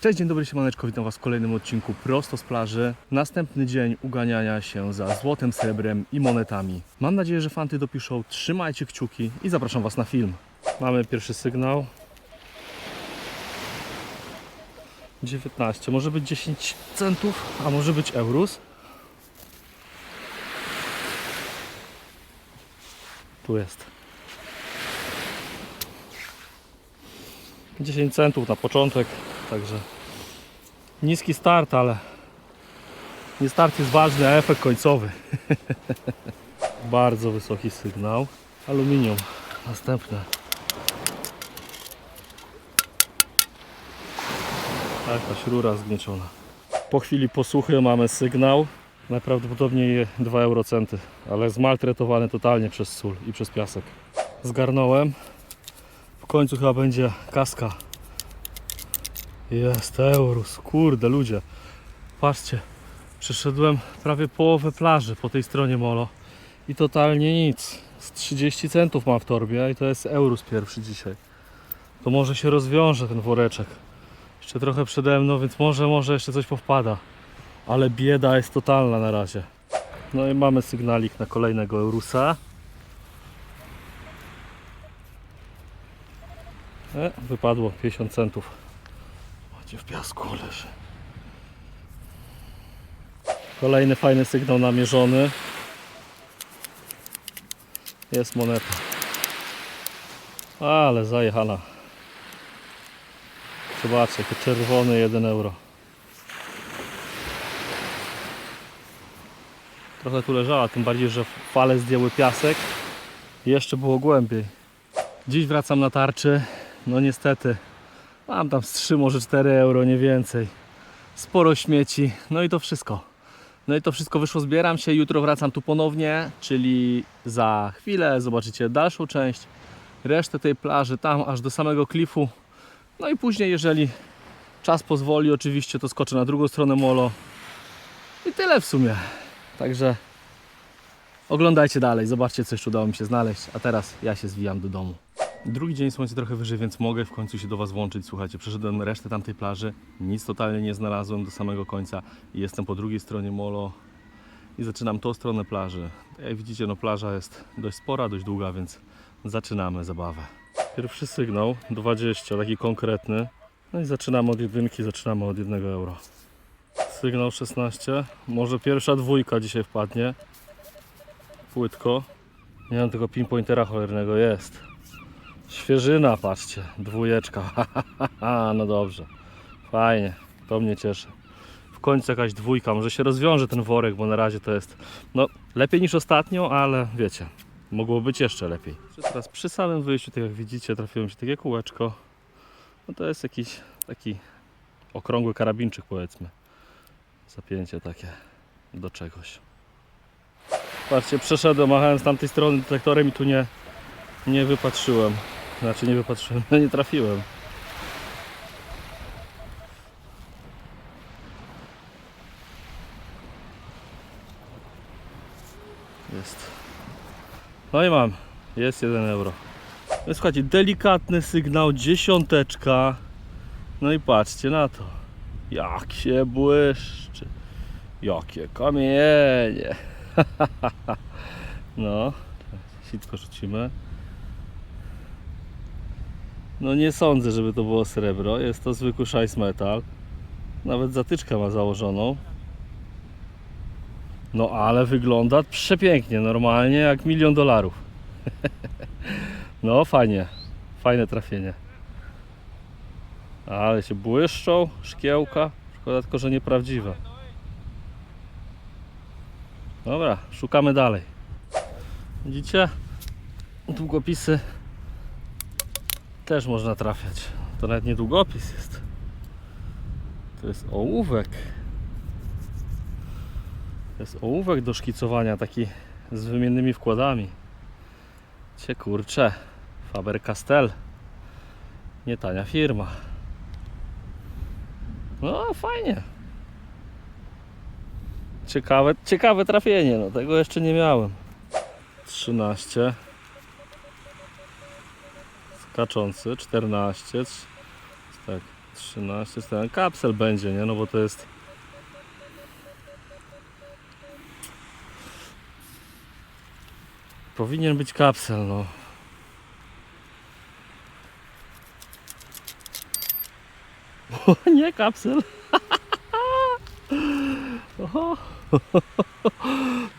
Cześć, dzień dobry, siemaneczko, witam Was w kolejnym odcinku prosto z plaży. Następny dzień uganiania się za złotem, srebrem i monetami. Mam nadzieję, że fanty dopiszą, trzymajcie kciuki i zapraszam Was na film. Mamy pierwszy sygnał. 19, może być 10 centów, a może być eurus. Tu jest. 10 centów na początek, także niski start, ale nie start jest ważny, a efekt końcowy. Bardzo wysoki sygnał. Aluminium. Następne. Jakaś rura zgnieciona. Po chwili posłuchy mamy sygnał. Najprawdopodobniej 2 eurocenty, ale zmaltretowany totalnie przez sól i przez piasek. Zgarnąłem. W końcu chyba będzie kaska. Jest eurus. Kurde ludzie. Patrzcie. Przeszedłem prawie połowę plaży po tej stronie molo. I totalnie nic. Z 30 centów mam w torbie i to jest eurus pierwszy dzisiaj. To może się rozwiąże ten woreczek. Jeszcze trochę przede mną, więc może, może jeszcze coś powpada. Ale bieda jest totalna na razie. No i mamy sygnalik na kolejnego Eurusa. E, wypadło 50 centów. Macie w piasku leży. Kolejny fajny sygnał namierzony. Jest moneta. Ale zajechana. Zobaczcie, jaki czerwony 1 euro. Trochę tu leżała, tym bardziej, że fale zdjęły piasek. Jeszcze było głębiej. Dziś wracam na tarczy. No niestety, mam tam z 3, może 4 euro, nie więcej. Sporo śmieci, no i to wszystko. No i to wszystko wyszło, zbieram się, jutro wracam tu ponownie, czyli za chwilę zobaczycie dalszą część, resztę tej plaży, tam aż do samego klifu. No i później, jeżeli czas pozwoli, oczywiście to skoczę na drugą stronę molo. I tyle w sumie. Także oglądajcie dalej, zobaczcie co jeszcze udało mi się znaleźć. A teraz ja się zwijam do domu. Drugi dzień słońce trochę wyżej, więc mogę w końcu się do Was włączyć. Słuchajcie, przeszedłem resztę tamtej plaży, nic totalnie nie znalazłem do samego końca jestem po drugiej stronie molo i zaczynam tą stronę plaży. Jak widzicie, no plaża jest dość spora, dość długa, więc zaczynamy zabawę. Pierwszy sygnał 20, taki konkretny. No i zaczynamy od jedynki, zaczynamy od 1 euro. Sygnał 16, może pierwsza dwójka dzisiaj wpadnie. Płytko. Nie mam tego pinpointera cholernego, jest. Świeżyna, patrzcie, dwójeczka. no dobrze, fajnie, to mnie cieszy. W końcu jakaś dwójka, może się rozwiąże ten worek, bo na razie to jest no lepiej niż ostatnio, ale wiecie, mogło być jeszcze lepiej. Teraz przy samym wyjściu, tak jak widzicie, trafiło mi się takie kółeczko. No to jest jakiś taki okrągły karabinczyk powiedzmy. Zapięcie takie do czegoś. Patrzcie, przeszedłem, machałem z tamtej strony detektorem i tu nie, nie wypatrzyłem. Znaczy nie wypatrzyłem, no nie trafiłem. Jest. No i mam. Jest 1 euro. No słuchajcie, delikatny sygnał, dziesiąteczka. No i patrzcie na to. Jak się błyszczy. Jakie kamienie. no, sitko rzucimy. No nie sądzę, żeby to było srebro. Jest to zwykły szajs metal. Nawet zatyczkę ma założoną. No ale wygląda przepięknie, normalnie jak milion dolarów. no fajnie, fajne trafienie. Ale się błyszczą, szkiełka. Szkoda tylko, że nieprawdziwe. Dobra, szukamy dalej. Widzicie? Długopisy też można trafiać. To nawet nie długopis jest. To jest ołówek. To jest ołówek do szkicowania, taki z wymiennymi wkładami. Cie kurcze, Faber Castell. Nie tania firma. No fajnie. Ciekawe, ciekawe trafienie, no tego jeszcze nie miałem. 13 skaczący 14 c- tak 13, ten kapsel będzie, nie? No bo to jest... Powinien być kapsel, no. O, nie kapsel.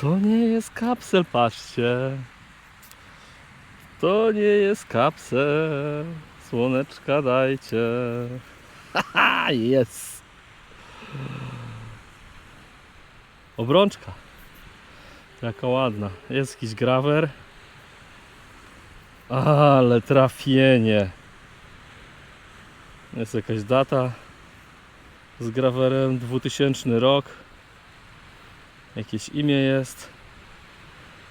To nie jest kapsel, patrzcie. To nie jest kapsel. Słoneczka dajcie. Haha, jest. Obrączka. Jaka ładna. Jest jakiś grawer. Ale trafienie. Jest jakaś data z grawerem 2000 rok. Jakieś imię jest.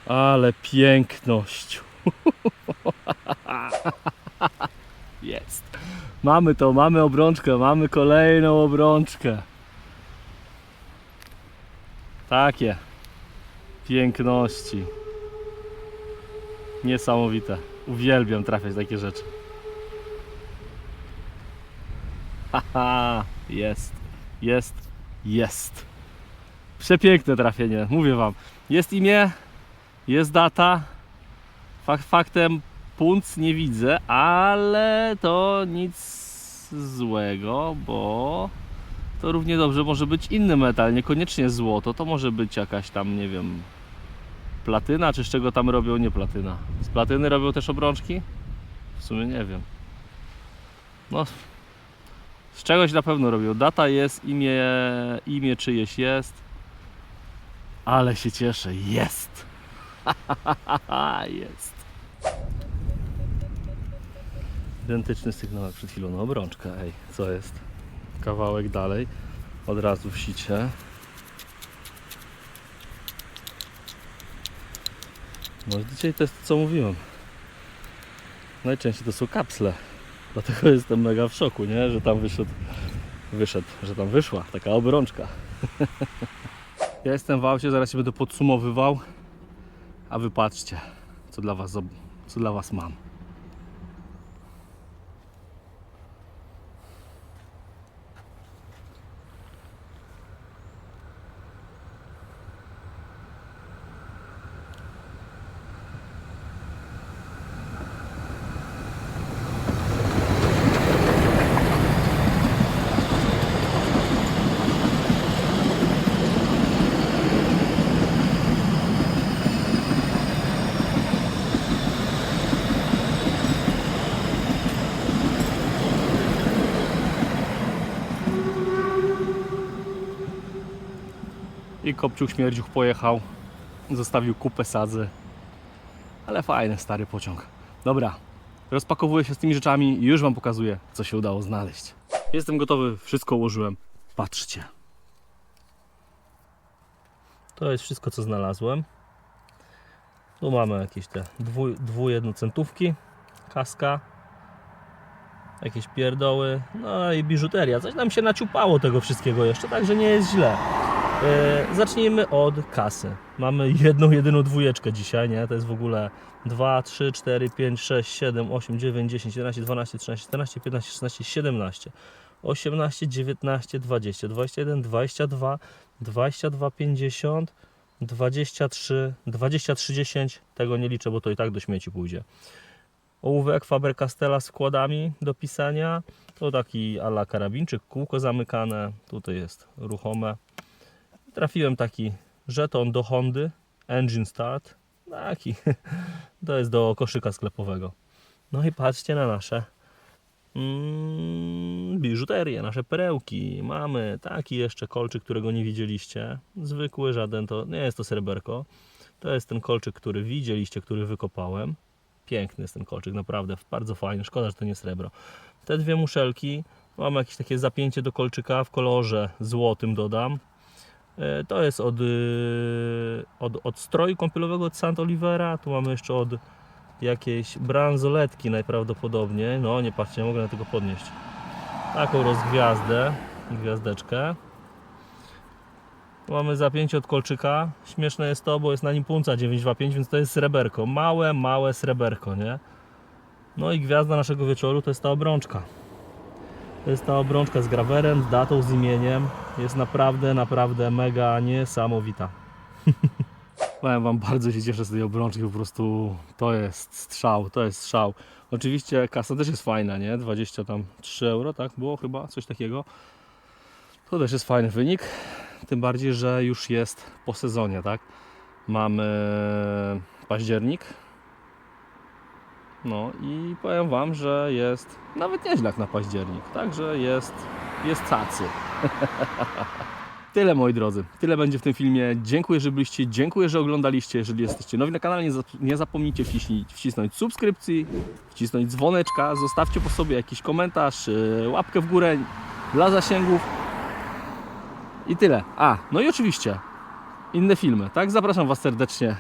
Ale piękność. Jest. Mamy to, mamy obrączkę, mamy kolejną obrączkę. Takie piękności. Niesamowite. Uwielbiam trafiać takie rzeczy. Haha, jest, jest, jest. Przepiękne trafienie, mówię wam. Jest imię, jest data. Fak, faktem punc nie widzę, ale to nic złego, bo to równie dobrze może być inny metal, niekoniecznie złoto. To może być jakaś tam, nie wiem, platyna, czy z czego tam robią, nie platyna. Z platyny robią też obrączki? W sumie nie wiem. No, z czegoś na pewno robią. Data jest, imię, imię czyjeś jest. Ale się cieszę, jest. jest. Identyczny sygnał jak przed chwilą na obrączkę. Ej, co jest? Kawałek dalej. Od razu w sicie. No dzisiaj to jest to, co mówiłem. Najczęściej to są kapsle. Dlatego jestem mega w szoku, nie? Że tam wyszedł, wyszedł, że tam wyszła taka obrączka. ja jestem w aucie, zaraz się będę podsumowywał. A wy patrzcie, co dla was, co dla was mam. I Kopciuk Śmierdziuch pojechał. Zostawił kupę sadzy. Ale fajny stary pociąg. Dobra, rozpakowuję się z tymi rzeczami i już Wam pokazuję, co się udało znaleźć. Jestem gotowy, wszystko ułożyłem. Patrzcie. To jest wszystko, co znalazłem. Tu mamy jakieś te dwu, dwujednocentówki, kaska, jakieś pierdoły, no i biżuteria. Coś nam się naciupało tego wszystkiego jeszcze, także nie jest źle. E, zacznijmy od kasy. Mamy jedną, jedyną dwójeczkę dzisiaj, nie? To jest w ogóle 2, 3, 4, 5, 6, 7, 8, 9, 10, 11, 12, 13, 14, 15, 16, 17, 18, 19, 20, 21, 22, 22, 50, 23, 23, 10. Tego nie liczę, bo to i tak do śmieci pójdzie. Ołówek Faber-Castella z wkładami do pisania. To taki ala karabinczyk, kółko zamykane. Tutaj jest ruchome. Trafiłem taki żeton do Hondy, Engine Start. Taki, to jest do koszyka sklepowego. No i patrzcie na nasze mm, biżuterię, nasze perełki. Mamy taki jeszcze kolczyk, którego nie widzieliście. Zwykły, żaden to, nie jest to sreberko. To jest ten kolczyk, który widzieliście, który wykopałem. Piękny jest ten kolczyk, naprawdę, bardzo fajny. Szkoda, że to nie srebro. Te dwie muszelki, mam jakieś takie zapięcie do kolczyka w kolorze złotym dodam. E, To jest od, y, od, od stroju kąpielowego od Sant Olivera. Tu mamy jeszcze od jakiejś bransoletki najprawdopodobniej. No nie patrzcie, nie mogę na tego podnieść. Taką rozgwiazdę, gwiazdeczkę. Tu Mamy zapięcie od kolczyka. Śmieszne jest to, bo jest na nim punca 925, więc to jest sreberko. Małe, małe sreberko, nie? No i gwiazda naszego wieczoru to jest ta obrączka. To jest ta obrączka z grawerem, z datą, z imieniem. Jest naprawdę, naprawdę mega niesamowita. Powiem Wam, bardzo się cieszę z tej obrączki, po prostu to jest strzał, to jest strzał. Oczywiście kasa też jest fajna, nie? 20 tam 3 euro, tak? Było chyba coś takiego. To też jest fajny wynik, tym bardziej, że już jest po sezonie, tak? Mamy październik. No i powiem Wam, że jest nawet nieźle jak na październik, także jest, jest cacy. Tyle moi drodzy, tyle będzie w tym filmie. Dziękuję, że byliście, dziękuję, że oglądaliście. Jeżeli jesteście nowi na kanale, nie, nie zapomnijcie wcisnąć, subskrypcji, wcisnąć dzwoneczka, zostawcie po sobie jakiś komentarz, yy, łapkę w górę dla zasięgów. I tyle. A, no i oczywiście inne filmy, tak? Zapraszam Was serdecznie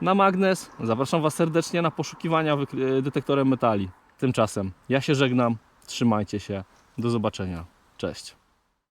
na magnes, zapraszam Was serdecznie na poszukiwania detektorem metali. Tymczasem ja się żegnam, trzymajcie się, do zobaczenia, cześć.